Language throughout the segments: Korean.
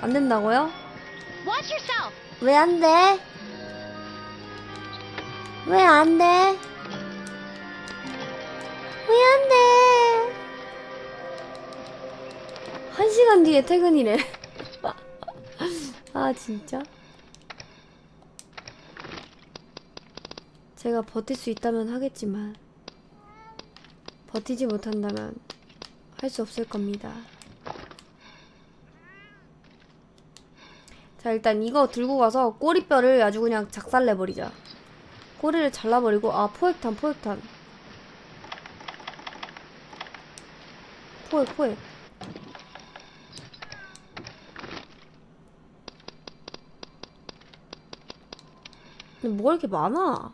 안 된다고요? 왜 안 돼? 왜 안 돼? 왜 안 돼? 한 시간 뒤에 퇴근이래. 아, 진짜? 제가 버틸 수 있다면 하겠지만, 버티지 못한다면 할 수 없을 겁니다. 자 일단 이거 들고 가서 꼬리뼈를 아주 그냥 작살내버리자. 꼬리를 잘라버리고 아 포획탄 포획탄. 포획 포획. 근데 뭐가 이렇게 많아?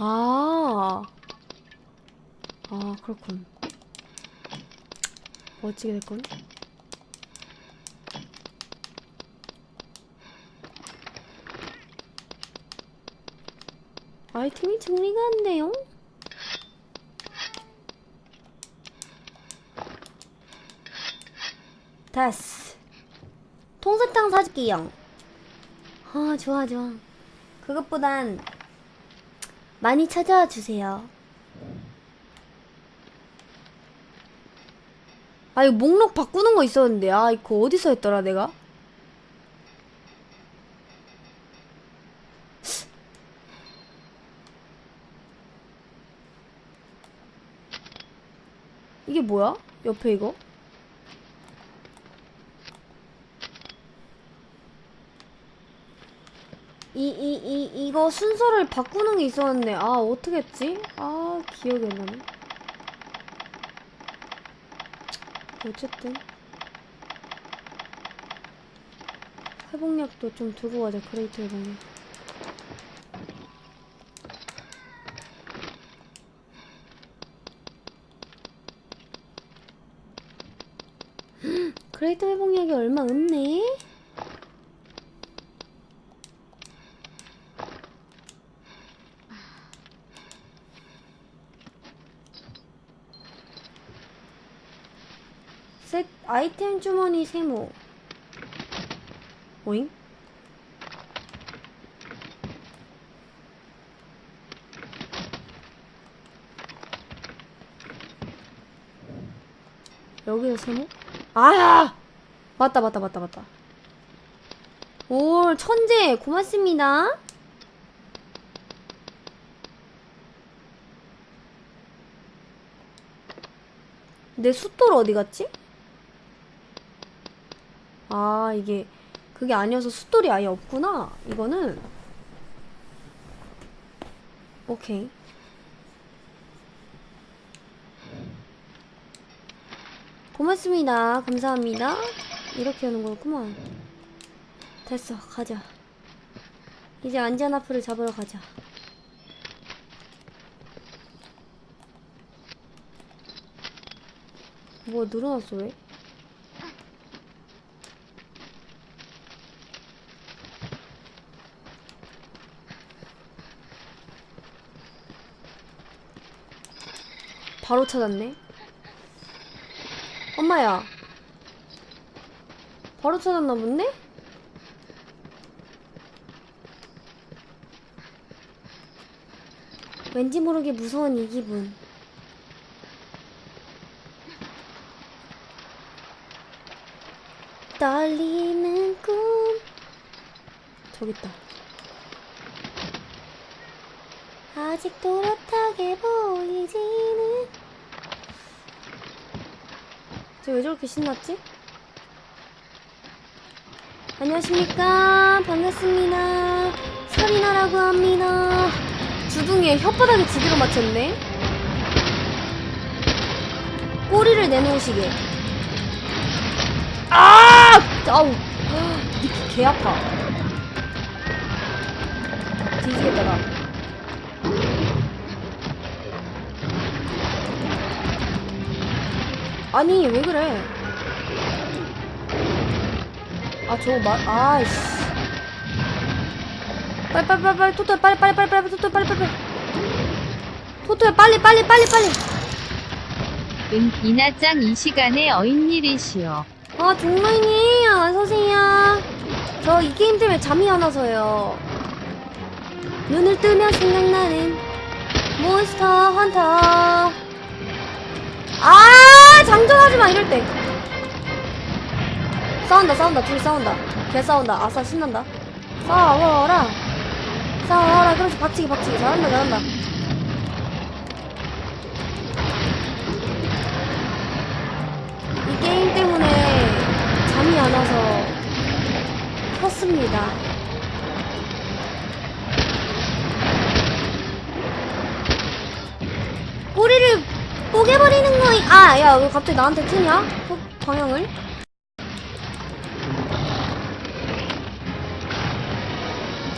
아, 아, 그렇군. 멋지게 됐군. 아이템이 정리가 안 돼요? 됐어. 통사탕 사줄게요. 아, 좋아, 좋아. 그것보단 많이 찾아와 주세요. 아, 이거 목록 바꾸는 거 있었는데. 아, 이거 어디서 했더라, 내가? 이게 뭐야? 옆에 이거? 이, 이, 이, 이거 순서를 바꾸는 게 있었는데, 아, 어떻게 했지? 아, 기억이 안 나네. 어쨌든. 회복약도 좀 두고 가자, 그레이트 회복약. 그레이트 회복약이 얼마 없네? 아이템 주머니 세모 오잉? 여기서 세모? 아야! 맞다 맞다 맞다 맞다 오 천재 고맙습니다 내 숫돌 어디 갔지? 아, 이게 그게 아니어서 숫돌이 아예 없구나. 이거는 오케이. 고맙습니다. 감사합니다. 이렇게 하는 거구만. 됐어. 가자. 이제 안지아나프를 잡으러 가자. 뭐 늘어났어 왜? 바로 찾았네. 엄마야. 바로 찾았나 본데? 왠지 모르게 무서운 이 기분. 떨리는 꿈. 저기 있다. 아직 또렷하게 보이지는. 쟤 왜 저렇게 신났지? 안녕하십니까. 반갑습니다. 서리나라고 합니다. 주둥이에 혓바닥에 지대로 맞췄네. 꼬리를 내놓으시게. 아! 아우. 니키 개 아파. 뒤지겠다, 나. 아니, 왜 그래? 아, 저거 마, 아이씨. 빨리, 빨리, 빨리, 빨리, 토토야, 빨리, 빨리, 빨리, 빨리, 토토야, 빨리, 빨리, 빨리. 토토야, 빨리, 빨리, 빨리, 빨리. 응, 이나짱 이 시간에 어인일이시오. 아, 종로인님, 어서오세요. 저 이 게임 때문에 잠이 안 와서요. 눈을 뜨면 생각나는 몬스터 헌터. 아, 장전하지 마, 이럴 때. 싸운다, 싸운다, 둘이 싸운다. 개 싸운다. 아싸, 신난다. 싸워라. 싸워라. 그렇지, 박치기, 박치기. 잘한다, 잘한다. 이 게임 때문에 잠이 안 와서 컸습니다. 꼬리를 뽀개버리는 거이. 아, 야, 왜 갑자기 나한테 트냐? 어, 방향을?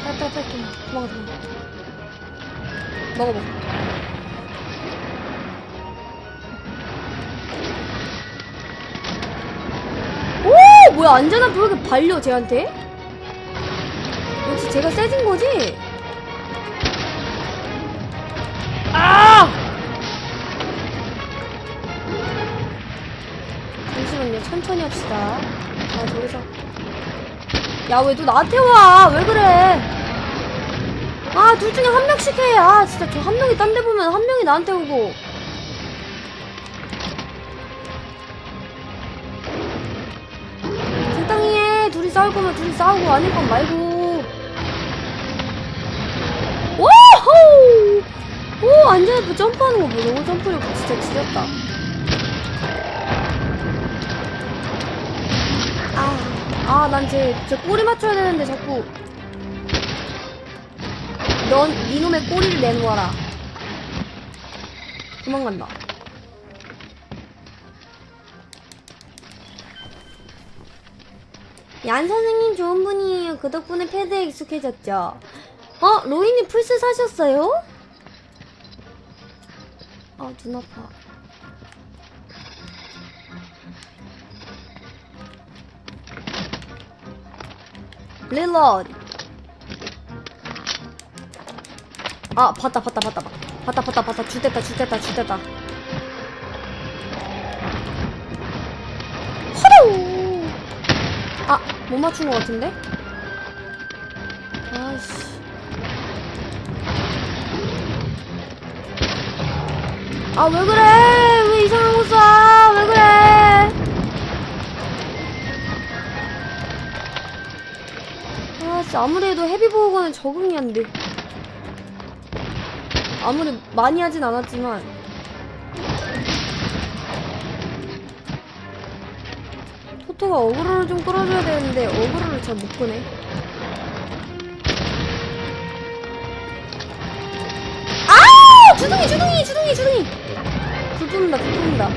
빨리, 도망가, 도망가. 먹어봐. 오! 뭐야, 안전한 왜 이렇게 발려, 쟤한테? 역시 제가 세진 거지? 천천히 합시다. 아, 저기서. 야, 왜 너 나한테 와? 왜 그래? 아, 둘 중에 한 명씩 해. 아, 진짜 저 한 명이 딴 데 보면 한 명이 나한테 오고. 적당히 해. 둘이 싸울 거면 둘이 싸우고 아닐 건 말고. 오호! 오, 안전에 점프하는 거 뭐, 너무 점프력 진짜 지렸다. 아, 난 쟤, 쟤 꼬리 맞춰야 되는데 자꾸. 넌 이놈의 꼬리를 내놓아라. 도망간다. 얀 선생님 좋은 분이에요. 그 덕분에 패드에 익숙해졌죠. 어? 로이님 플스 사셨어요? 아, 눈 아파. 릴러드. 아, 봤다, 봤다, 봤다, 봤다. 봤다, 봤다, 봤다. 죽됐다, 죽됐다, 죽됐다. 허로! 아, 못 맞춘 것 같은데? 아이씨. 아, 왜 그래? 왜 이상한 거 쏴? 아, 아무리 해도 헤비보호건은 적응이 안 돼. 아무리 많이 하진 않았지만. 토토가 어그로를 좀 끌어줘야 되는데, 어그로를 잘 못 끄네. 아! 주둥이, 주둥이, 주둥이, 주둥이! 불 뿜는다, 불 뿜는다.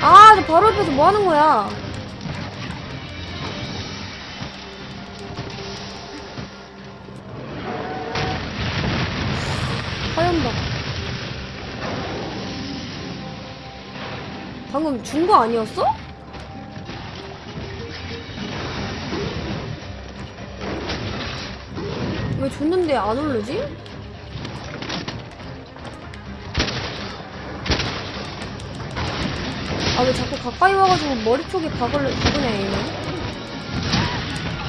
아, 저 바로 옆에서 뭐 하는 거야? 방금 준 거 아니었어? 왜 줬는데 안 오르지? 아 왜 자꾸 가까이 와가지고 머리 쪽에 박을, 박으냐 얘는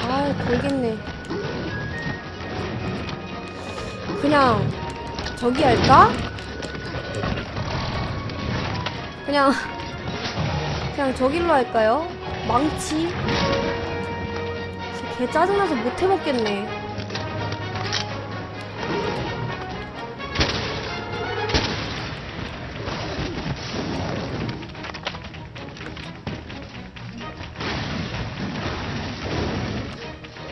아 걸겠네 그냥 저기 할까? 그냥 그냥 저길로 할까요? 망치 개 짜증나서 못 해먹겠네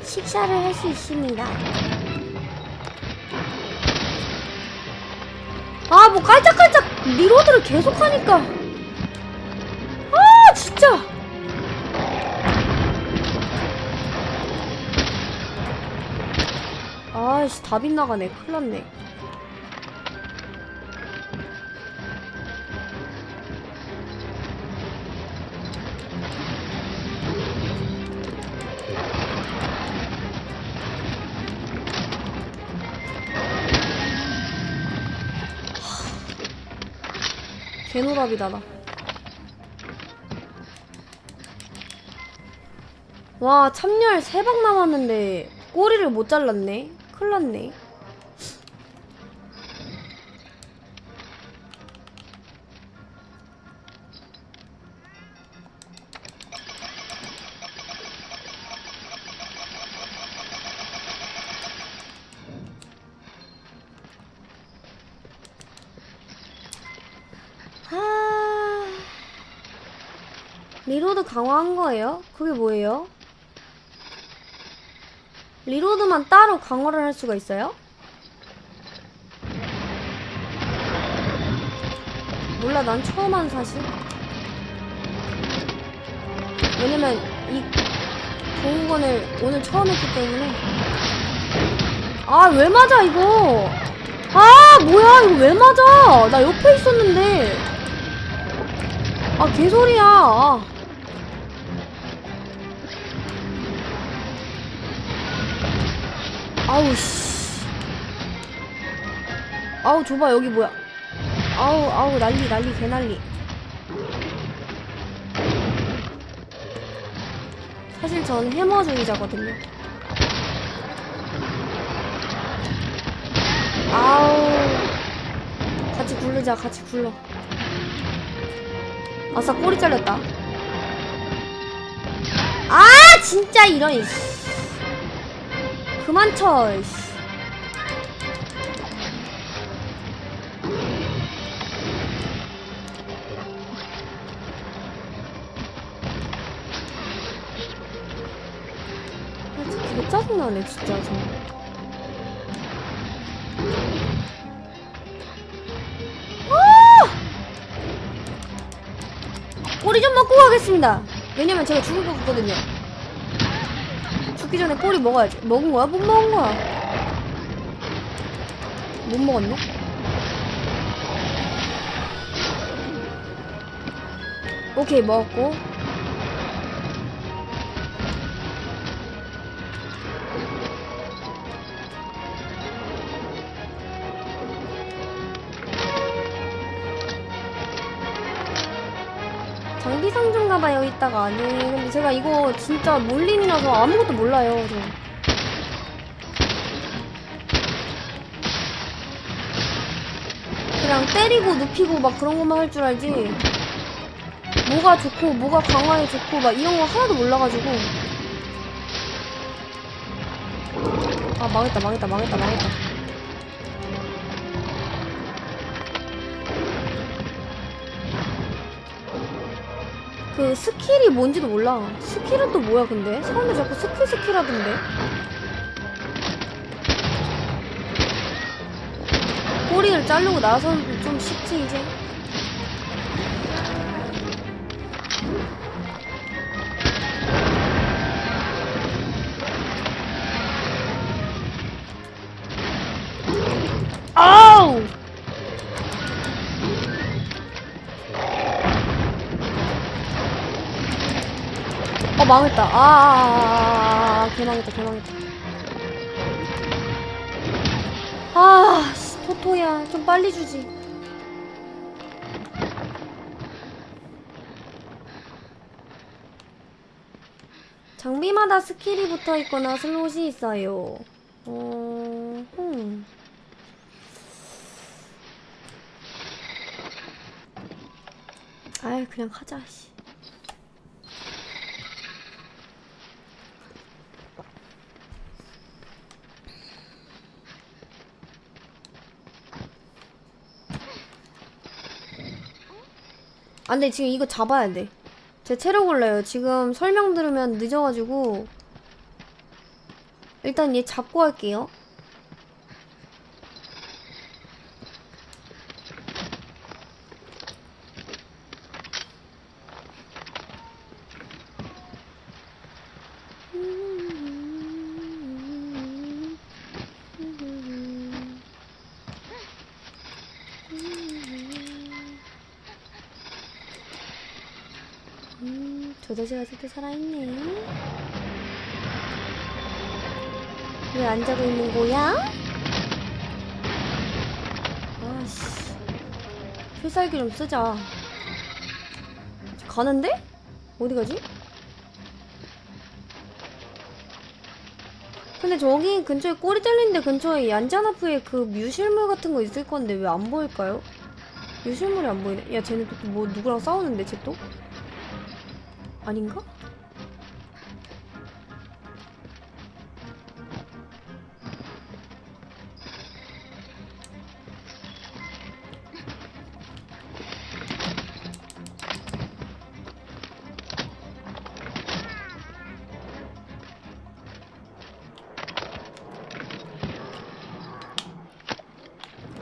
식사를 할 수 있습니다. 아, 뭐 깔짝깔짝 리로드를 계속 하니까. 아이씨, 다 빗나가네. 큰일 났네. 개노답이다 나. 와 참열 3방 남았는데 꼬리를 못 잘랐네. 큰일 났네. 아... 리로드 강화한 거예요? 그게 뭐예요? 리로드만 따로 강화를 할 수가 있어요? 몰라, 난 처음 한 사실. 왜냐면, 이 보호건을 오늘 처음 했기 때문에. 아, 왜 맞아, 이거? 아, 뭐야, 이거 왜 맞아? 나 옆에 있었는데. 아, 개소리야. 아. 아우, 씨. 아우, 줘봐, 여기 뭐야. 아우, 아우, 난리, 난리, 개난리. 사실 전 해머주의자거든요. 아우. 같이 굴르자, 같이 굴러. 아싸, 꼬리 잘렸다. 아, 진짜 이런. 그만 쳐, 이씨. 아, 진짜 개 짜증나네, 진짜, 저. 꼬리 좀 먹고 가겠습니다. 왜냐면 제가 죽을 것 같거든요. 죽기 전에 꼬리 먹어야지. 먹은 거야? 못 먹은 거야? 못 먹었네? 오케이, 먹었고. 장비상 좀 가봐요, 이따가. 네, 근데 제가 이거 진짜 몰림이라서 아무것도 몰라요, 저. 그냥 때리고 눕히고 막 그런 것만 할 줄 알지. 뭐가 좋고, 뭐가 강화에 좋고, 막 이런 거 하나도 몰라가지고. 아, 망했다, 망했다, 망했다, 망했다. 그 스킬이 뭔지도 몰라. 스킬은 또 뭐야 근데? 사람들 자꾸 스킬 스킬 하던데. 꼬리를 자르고 나서는 좀 쉽지 이제. 어 망했다. 아, 아, 아, 아, 개망했다, 개망했다. 아, 씨, 토토야, 좀 빨리 주지. 장비마다 스킬이 붙어 있거나 슬롯이 있어요. 어, 음. 아이, 그냥 하자, 씨. 아, 근데 지금 이거 잡아야 돼. 제 체력 올라요. 지금 설명 들으면 늦어가지고. 일단 얘 잡고 할게요. 아직도 살아있네. 왜 안 자고 있는 거야? 아씨. 필살기 좀 쓰자. 가는데? 어디 가지? 근데 저기 근처에 꼬리 잘린데 근처에 얀자나프에 그 뮤실물 같은 거 있을 건데 왜 안 보일까요? 뮤실물이 안 보이네. 야, 쟤네 또뭐 누구랑 싸우는데, 쟤 또? 아닌가?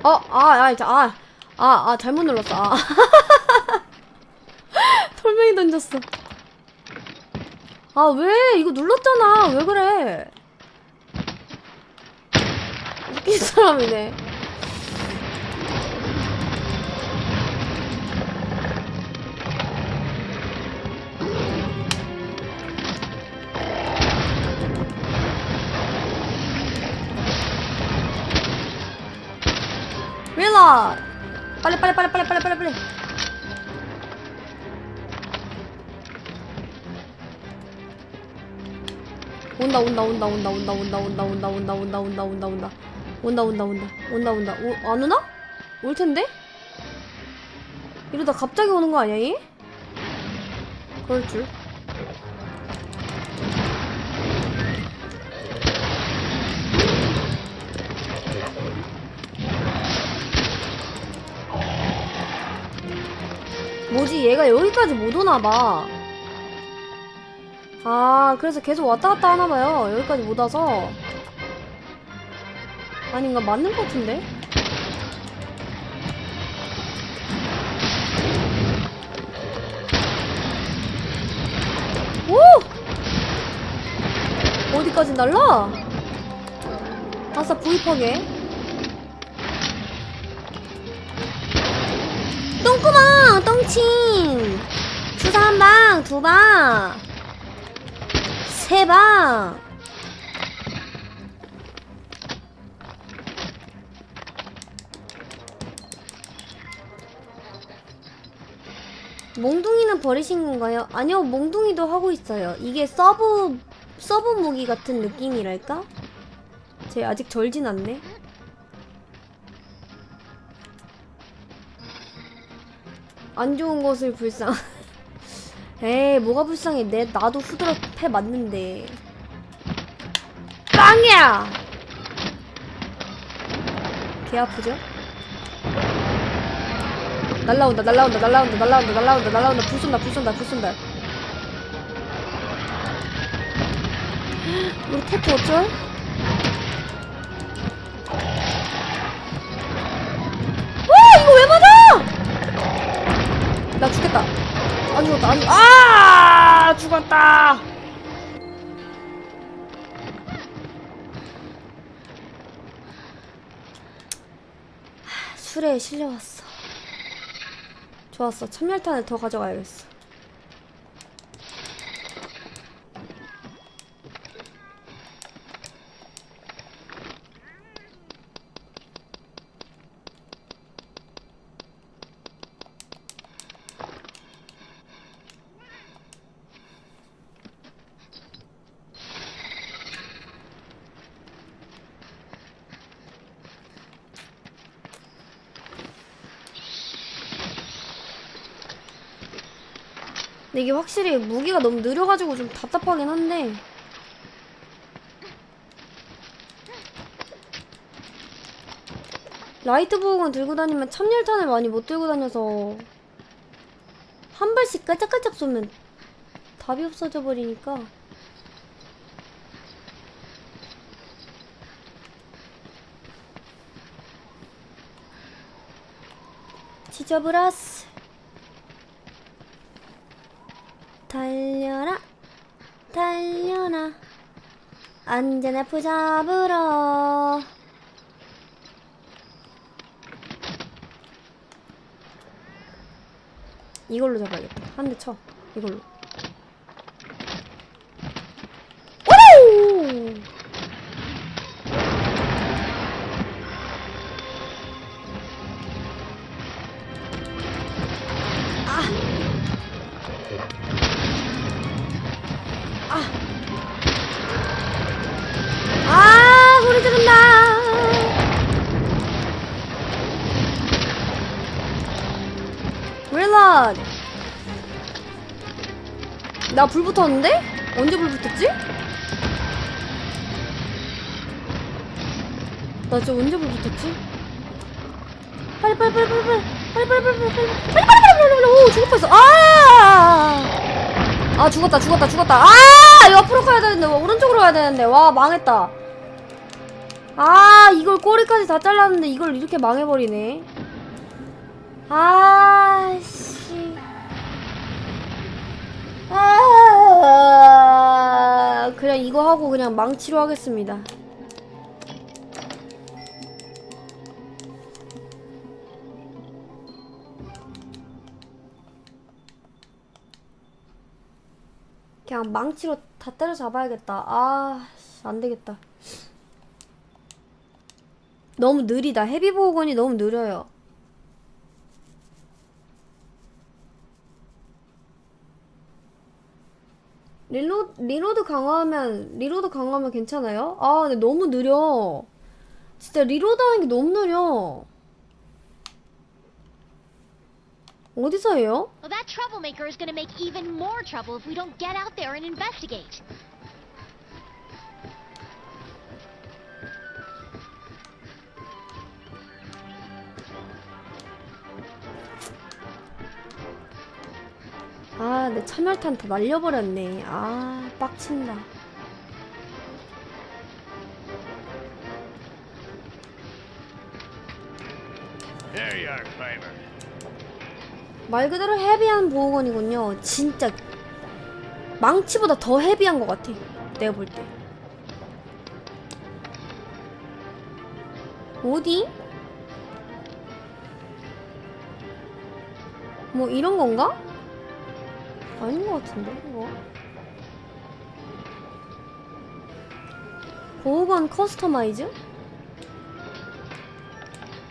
어, 아, 아, 자, 아, 아, 아, 잘못 눌렀어. 아. 톨명이 던졌어. 아, 왜? 이거 눌렀잖아. 왜 그래? 웃긴 사람이네. 릴라! 빨리, 빨리, 빨리, 빨리, 빨리, 빨리, 빨리. 온다 온다 온다 온다 온다 온다 온다 온다 온다 온다 온다 온다 온다 온다 온다 온다 온다 온다 오, 안 오나? 올 텐데? 이러다 갑자기 오는 거 아니야 얘? 그럴 줄 뭐지 얘가 여기까지 못 오나 봐 아, 그래서 계속 왔다 갔다 하나 봐요. 여기까지 못 와서. 아닌가? 맞는 것 같은데? 오! 어디까지 날라? 아싸, 부입하게. 똥구멍! 똥침! 주사 한 방, 두 방! 세 방! 몽둥이는 버리신 건가요? 아니요, 몽둥이도 하고 있어요. 이게 서브, 서브 무기 같은 느낌이랄까? 쟤 아직 절진 않네. 안 좋은 것을 불쌍. 에이, 뭐가 불쌍해. 내, 나도 후드러 패 맞는데. 빵이야! 개 아프죠? 날라온다, 날라온다, 날라온다, 날라온다, 날라온다, 날라온다. 불 쏜다, 불 쏜다, 불 쏜다. 우리 태트 어쩔? 안 죽었다, 안 죽, 아! 죽었다! 하, 술에 실려왔어. 좋았어. 참열탄을 더 가져가야겠어. 이게 확실히 무기가 너무 느려가지고 좀 답답하긴 한데. 라이트 보호건 들고 다니면 참열탄을 많이 못 들고 다녀서 한 발씩 깔짝깔짝 쏘면 답이 없어져 버리니까. 지저브라스. 달려라 달려라. 안전F 잡으러. 이걸로 잡아야겠다. 한 대 쳐 이걸로 릴런. 나불 붙었는데? 언제 불 붙었지? 나 진짜 언제 불 붙었지? 빨리 빨리 빨리 빨리 빨리 빨리 빨리 빨리 빨리 빨리 빨리 빨리 빨리 빨리 오 죽을 뻔했어 아! 아 죽었다 죽었다 죽었다 아 옆으로 가야 되는데 와, 오른쪽으로 가야 되는데 와 망했다 아 이걸 꼬리까지 다 잘랐는데 이걸 이렇게 망해버리네 아씨 아 그냥 이거 하고 그냥 망치로 하겠습니다 그냥 망치로 다 때려잡아야겠다. 아, 씨, 안 되겠다. 너무 느리다. 헤비보건이 너무 느려요. 리로, 리로드 강화하면, 리로드 강화하면 괜찮아요? 아, 근데 너무 느려. 진짜 리로드 하는 게 너무 느려. 어디서 해요? Well, that troublemaker is gonna make even more trouble if we don't get out there and investigate. 아, 내 참열탄 다 날려버렸네. 아, 빡친다. 말 그대로 헤비한 보호건이군요. 진짜 망치보다 더 헤비한 것 같아. 내가 볼 때. 어디? 뭐 이런 건가? 아닌 것 같은데 이거. 보호건 커스터마이즈?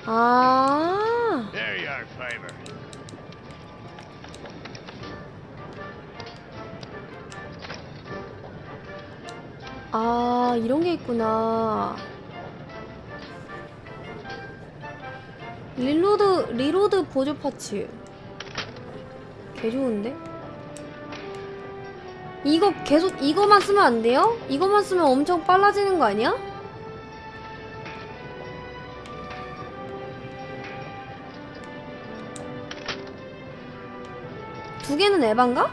아. 아, 이런 게 있구나. 리로드, 리로드 보조 파츠. 개 좋은데? 이거 계속, 이거만 쓰면 안 돼요? 이거만 쓰면 엄청 빨라지는 거 아니야? 두 개는 에반가?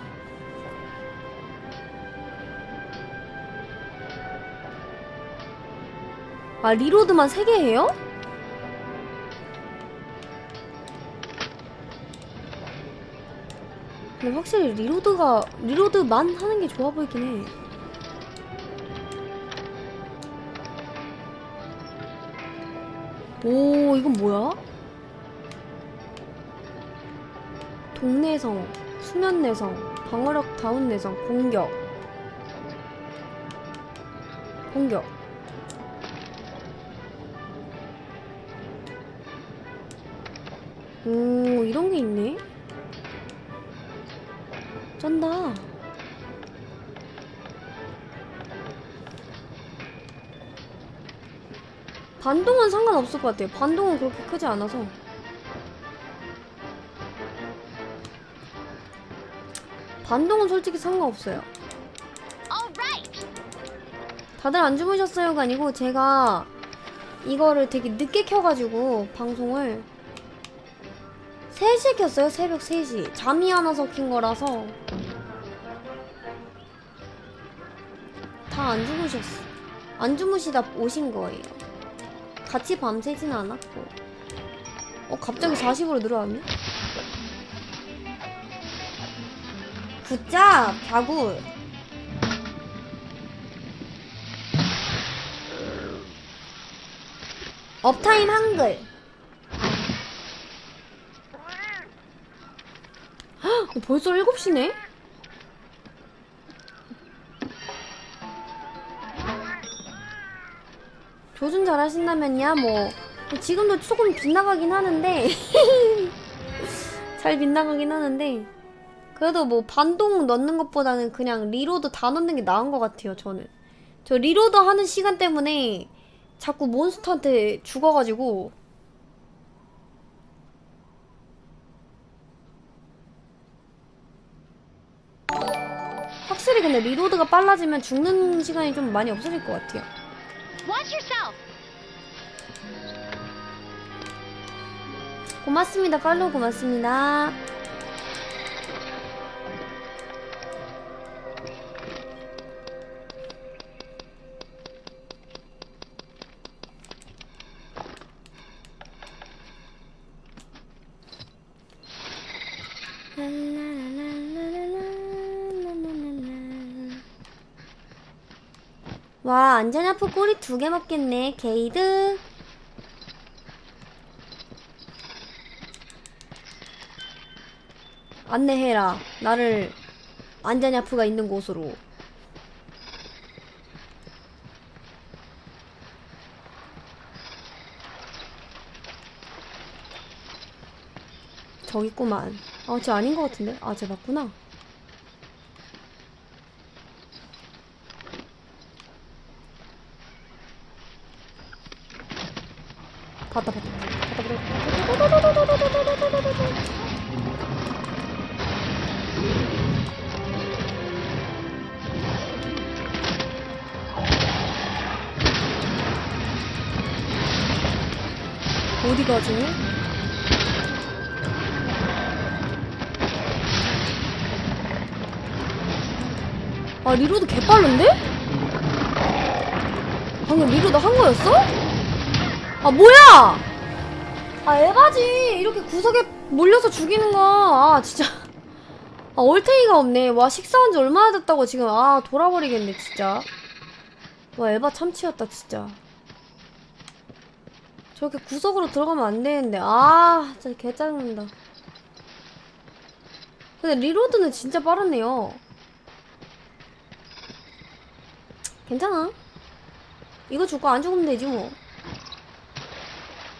아 리로드만 3개 해요? 근데 확실히 리로드가 리로드만 하는 게 좋아 보이긴 해. 오 이건 뭐야? 동내성, 수면내성, 방어력 다운 내성, 공격 공격 오, 이런 게 있네? 쩐다. 반동은 상관없을 것 같아요. 반동은 그렇게 크지 않아서. 반동은 솔직히 상관없어요. 다들 안 주무셨어요가 아니고 제가 이거를 되게 늦게 켜가지고 방송을 3시에 켰어요? 새벽 3시. 잠이 안 와서 킨 거라서. 다 안 주무셨어. 안 주무시다 오신 거예요. 같이 밤새진 않았고. 어 갑자기 40으로 늘어났네? 굿잡 자구 업타임 한글. 벌써 7시네? 조준 잘 하신다면야 뭐. 지금도 조금 빗나가긴 하는데. 잘 빗나가긴 하는데. 그래도 뭐 반동 넣는 것보다는 그냥 리로드 다 넣는 게 나은 것 같아요 저는. 저 리로드 하는 시간 때문에 자꾸 몬스터한테 죽어가지고 근데 리로드가 빨라지면 죽는 시간이 좀 많이 없어질 것 같아요! 고맙습니다. 팔로우 고맙습니다. 와, 안전야프 꼬리 두 개 먹겠네. 게이드. 안내해라. 나를 안전야프가 있는 곳으로. 저기 있구만. 아, 쟤 아닌 것 같은데? 아, 쟤 맞구나. 봤다, 봤다. 봤다, 봤다. 어디 가지? 아 리로드 개빠른데? 방금 리로드 한 거였어? 아 뭐야! 아 에바지 이렇게 구석에 몰려서 죽이는 거. 아 진짜. 아 얼탱이가 없네. 와 식사한 지 얼마나 됐다고 지금 아 돌아버리겠네 진짜. 와 에바 참치였다 진짜. 저렇게 구석으로 들어가면 안 되는데 아 진짜 개 짜증난다 근데 리로드는 진짜 빠르네요 괜찮아 이거 죽고 안 죽으면 되지 뭐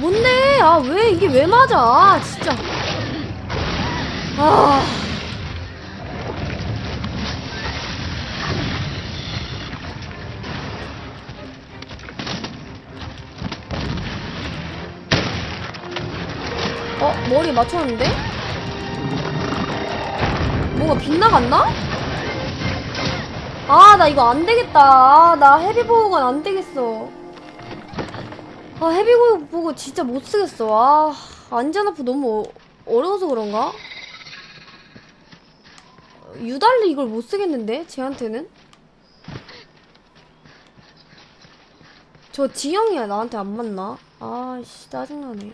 뭔데 아 왜 이게 왜 맞아 아, 진짜 아 어? 머리 맞췄는데? 뭐가 빗나갔나? 아 나 이거 안 되겠다 아, 나 헤비보호가 안 되겠어 아 헤비보호 보고 진짜 못 쓰겠어 아 안전 아프 너무 어, 어려워서 그런가? 유달리 이걸 못 쓰겠는데 쟤한테는? 저 지형이야 나한테 안 맞나? 아씨 짜증나네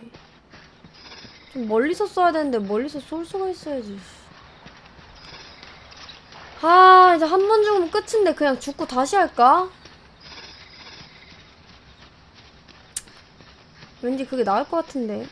좀 멀리서 써야 되는데 멀리서 쏠 수가 있어야지 아 이제 한 번 죽으면 끝인데 그냥 죽고 다시 할까? 왠지 그게 나을 것 같은데